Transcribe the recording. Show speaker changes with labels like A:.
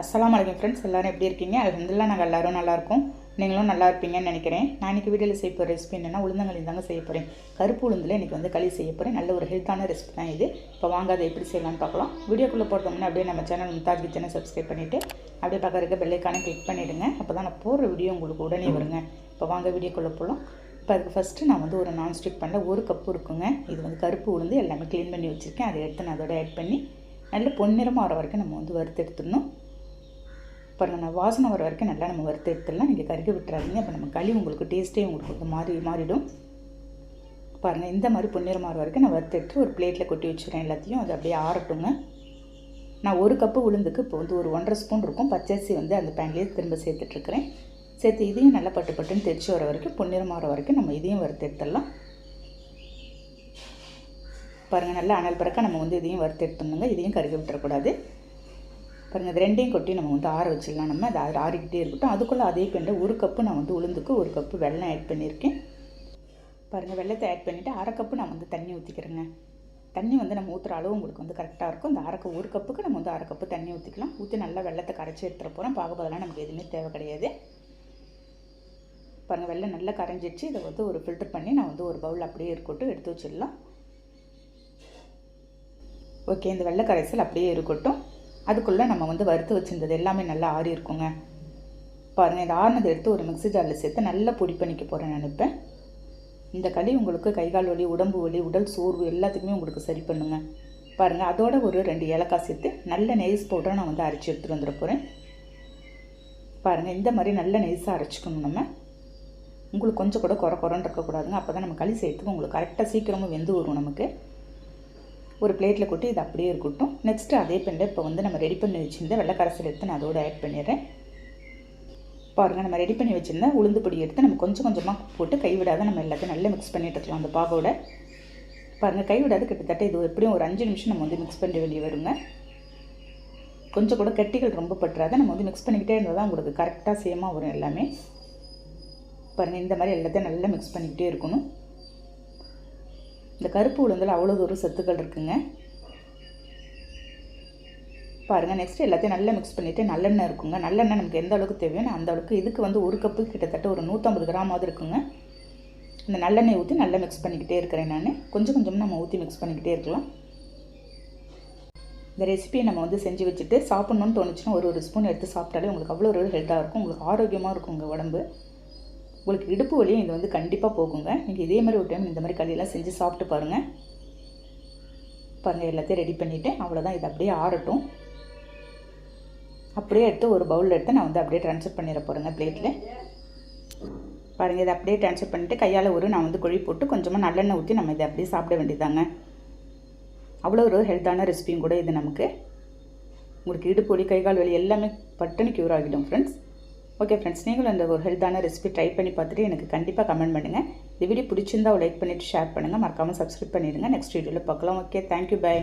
A: அஸ்ஸலாமு அலைக்கும் ஃப்ரெண்ட்ஸ் எல்லாரும் எப்படி இருக்கீங்க? அல்ஹம்துலில்லாஹ் நாங்கள் எல்லாரும் நல்லா இருக்கோம் நீங்களும் நல்லா இருப்பீங்கன்னு நினைக்கிறேன். நான் இன்றைக்கி வீடியோவில் செய்ய போகிற ரெசிபி என்னென்னா உளுந்தங்களி தாங்க செய்ய போகிறேன் கருப்பு உளுந்தில் இன்றைக்கி வந்து களி செய்ய போகிறேன் நல்ல ஒரு ஹெல்த்தான ரெசிபி தான் இது. இப்போ வாங்க அதை எப்படி செய்யலாம்னு பார்க்கலாம். வீடியோக்குள்ளே போகிறது முன்னே அப்படியே நம்ம சேனல் முத்தாஜ் கிச்சனை சப்ஸ்கிரைப் பண்ணிவிட்டு அப்படியே பக்கம் இருக்க பெல்லைக்கான கிளிக் பண்ணிவிடுங்க அப்போ தான் நான் போடுற வீடியோ உங்களுக்கு உடனே வருங்க. இப்போ வாங்க வீடியோக்குள்ளே போகலாம் இப்போ அதுக்கு ஃபஸ்ட்டு நான் வந்து ஒரு நான்ஸ்டிக் பண்ணல ஒரு கப்பு இருக்குங்க. இது வந்து கருப்பு உளுந்து எல்லாமே க்ளீன் பண்ணி வச்சுருக்கேன். அதை எடுத்து நான் அதோட ஆட் பண்ணி நல்ல பொன்னிறமாக வர வரைக்கும் நம்ம வந்து வறுத்து எடுத்துடணும். பாருங்கள் நான் வாசனை வர வரைக்கும் நல்லா நம்ம வறுத்து எடுத்துடலாம். நீங்கள் கருகி விட்டுறாதீங்க. அப்போ நம்ம களி உங்களுக்கு டேஸ்ட்டே உங்களுக்கு மாறி மாறிடும். பாருங்கள் இந்த மாதிரி பொன்னிறம் மாறு வரைக்கும் நான் வறுத்து எடுத்து ஒரு பிளேட்டில் கொட்டி வச்சுக்கிறேன் எல்லாத்தையும். அது அப்படியே ஆறட்டுங்க. நான் ஒரு கப்பு உளுந்துக்கு இப்போ வந்து ஒரு ஒன்றரை ஸ்பூன் இருக்கும். பச்சரிசி வந்து அந்த பேன்லேயே திரும்ப சேர்த்துட்ருக்கிறேன் சேர்த்து இதையும் நல்லா பட்டு பட்டுன்னு தெரிச்சு வர வரைக்கும் பொன்னிறம் வர வரைக்கும் நம்ம இதையும் வறுத்து எடுத்துடலாம். பாருங்கள் நல்லா அனல் பறக்க நம்ம வந்து இதையும் வறுத்து எடுத்துணுங்க இதையும் கருக விட்டுறக்கூடாது. பாருங்கள் அது ரெண்டையும் கொட்டி நம்ம வந்து ஆற வச்சிடலாம். நம்ம அது ஆறிக்கிட்டே இருக்கட்டும். அதுக்குள்ளே அதே பெண்டை ஒரு கப்பு நான் வந்து உளுந்துக்கு ஒரு கப்பு வெள்ளம் ஆட் பண்ணியிருக்கேன். பாருங்கள் வெள்ளத்தை ஆட் பண்ணிவிட்டு அரை கப்பு நான் வந்து தண்ணி ஊற்றிக்கிறேங்க தண்ணி வந்து நம்ம ஊற்றுற அளவு உங்களுக்கு வந்து கரெக்டாக இருக்கும். அந்த அரை ஒரு கப்புக்கு நம்ம வந்து அரை கப்பு தண்ணி ஊற்றிக்கலாம் ஊற்றி நல்லா வெள்ளத்தை கரைச்சி எடுத்துகிற போகிறோம் பார்க்க நமக்கு எதுவுமே தேவை கிடையாது. பாருங்கள் வெள்ளம் நல்லா கரைஞ்சிடுச்சு இதை வந்து ஒரு ஃபில்டர் பண்ணி நான் வந்து ஒரு பவுல் அப்படியே இருக்கட்டும் எடுத்து வச்சிடலாம். ஓகே இந்த வெள்ளை கரைசல் அப்படியே இருக்கட்டும். அதுக்குள்ளே நம்ம வந்து வறுத்து வச்சுருந்தது எல்லாமே நல்லா ஆறி இருக்குங்க. பாருங்கள் இது ஆறினதை எடுத்து ஒரு மிக்ஸி ஜாரில் சேர்த்து நல்லா பொடி பண்ணிக்க போகிறேன் நினைப்பேன் இந்த களி உங்களுக்கு கைகால் வலி உடம்பு வலி உடல் சோர்வு எல்லாத்துக்குமே உங்களுக்கு சரி பண்ணுங்க. பாருங்கள் அதோட ஒரு ரெண்டு ஏலக்காய் சேர்த்து நல்ல நெய்ஸ் பவுடரை நான் வந்து அரைச்சி எடுத்துகிட்டு வந்துட போகிறேன் பாருங்கள் இந்த மாதிரி நல்ல நெய்ஸாக அரைச்சிக்கணும் நம்ம. உங்களுக்கு கொஞ்சம் கூட குறை குறைன்னு இருக்கக்கூடாதுங்க. அப்போ தான் நம்ம களி சேர்த்துக்கு உங்களுக்கு கரெக்டாக சீக்கிரமாக வெந்து வரும் நமக்கு. ஒரு பிளேட்டில் கொட்டி இது அப்படியே இருக்கட்டும். நெக்ஸ்ட்டு அதே பெண்ணில் இப்போ வந்து நம்ம ரெடி பண்ணி வச்சுருந்த வெள்ளைக்கரசல் எடுத்து நான் அதோடு ஆட் பண்ணிடுறேன். பாருங்கள் நம்ம ரெடி பண்ணி வச்சுருந்த உளுந்து பொடி எடுத்து நம்ம கொஞ்சம் கொஞ்சமாக போட்டு கைவிடாத நம்ம எல்லாத்தையும் நல்லா மிக்ஸ் பண்ணிட்டு இருக்கலாம் அந்த பாகோட. பாருங்கள் கைவிடாது கிட்டத்தட்ட இது எப்படியும் ஒரு அஞ்சு நிமிஷம் நம்ம வந்து மிக்ஸ் பண்ண வேண்டிய வருங்க. கொஞ்சம் கூட கட்டிகள் ரொம்ப பட்டுறாத நம்ம வந்து மிக்ஸ் பண்ணிக்கிட்டே இருந்தால் தான் உங்களுக்கு கரெக்டாக சேமாக வரும் எல்லாமே. பாருங்கள் இந்த மாதிரி எல்லாத்தையும் நல்லா மிக்ஸ் பண்ணிக்கிட்டே இருக்கணும். இந்த கருப்பு உளுந்தில் அவ்வளோ தூரம் சத்துக்கள் இருக்குங்க. பாருங்கள் நெக்ஸ்ட் எல்லாத்தையும் நல்லா மிக்ஸ் பண்ணிவிட்டு நல்லெண்ணெய் இருக்குங்க. நல்லெண்ணெய் நமக்கு எந்த அளவுக்கு தேவையோ அந்த அளவுக்கு இதுக்கு வந்து ஒரு கப்பு கிட்டத்தட்ட ஒரு நூற்றம்பது கிராமாவது இருக்குங்க. இந்த நல்லெண்ணெய் ஊற்றி நல்லா மிக்ஸ் பண்ணிக்கிட்டே இருக்கிறேன் நான். கொஞ்சம் கொஞ்சம் நம்ம ஊற்றி மிக்ஸ் பண்ணிக்கிட்டே இருக்கலாம். இந்த ரெசிபியை நம்ம வந்து செஞ்சு வச்சுட்டு சாப்பிட்ணுன்னு தோணுச்சுன்னா ஒரு ஒரு ஸ்பூன் எடுத்து சாப்பிட்டாலே உங்களுக்கு அவ்வளோ ஒரு ஹெல்த்தாக இருக்கும். உங்களுக்கு ஆரோக்கியமாக இருக்கும் உங்கள் உடம்பு. உங்களுக்கு இடுப்பு வலியும் இது வந்து கண்டிப்பாக போகுங்க. நீங்கள் இதே மாதிரி ஒரு டைம் இந்த மாதிரி களியெல்லாம் செஞ்சு சாப்பிட்டு பாருங்கள் பாருங்கள் எல்லாத்தையும் ரெடி பண்ணிவிட்டேன் அவ்வளோதான் இது அப்படியே ஆறட்டும். அப்படியே எடுத்து ஒரு பவுலில் எடுத்து நான் வந்து அப்படியே ட்ரான்ஸ்ஃபர் பண்ணிட போகிறேங்க பிளேட்டில் பாருங்கள் இதை அப்படியே ட்ரான்ஸ்ஃபர் பண்ணிவிட்டு கையால் ஒரு நான் வந்து குழி போட்டு கொஞ்சமாக நல்லெண்ணெய் ஊற்றி நம்ம இதை அப்படியே சாப்பிட வேண்டியதாங்க அவ்வளோ ஒரு ஹெல்த்தான ரெசிபியும் கூட இது நமக்கு. உங்களுக்கு இடுப்பு வலி கைகால் வலி எல்லாமே பட்டுன்னு க்யூர் ஆகிடும் ஃப்ரெண்ட்ஸ் ஓகே ஃப்ரெண்ட்ஸ் நீங்களும் அந்த ஒரு ஹெல்த்தான ரெசிபி ட்ரை பண்ணி பார்த்துட்டு எனக்கு கண்டிப்பாக கமெண்ட் பண்ணுங்கள் இந்த வீடியோ பிடிச்சிருந்தா லைக் பண்ணிவிட்டு ஷேர் பண்ணுங்கள் மறக்காமல் சப்ஸ்கிரைப் பண்ணிடுங்க. நெக்ஸ்ட் வீடியோவில் பார்க்கலாம். Okay thank you bye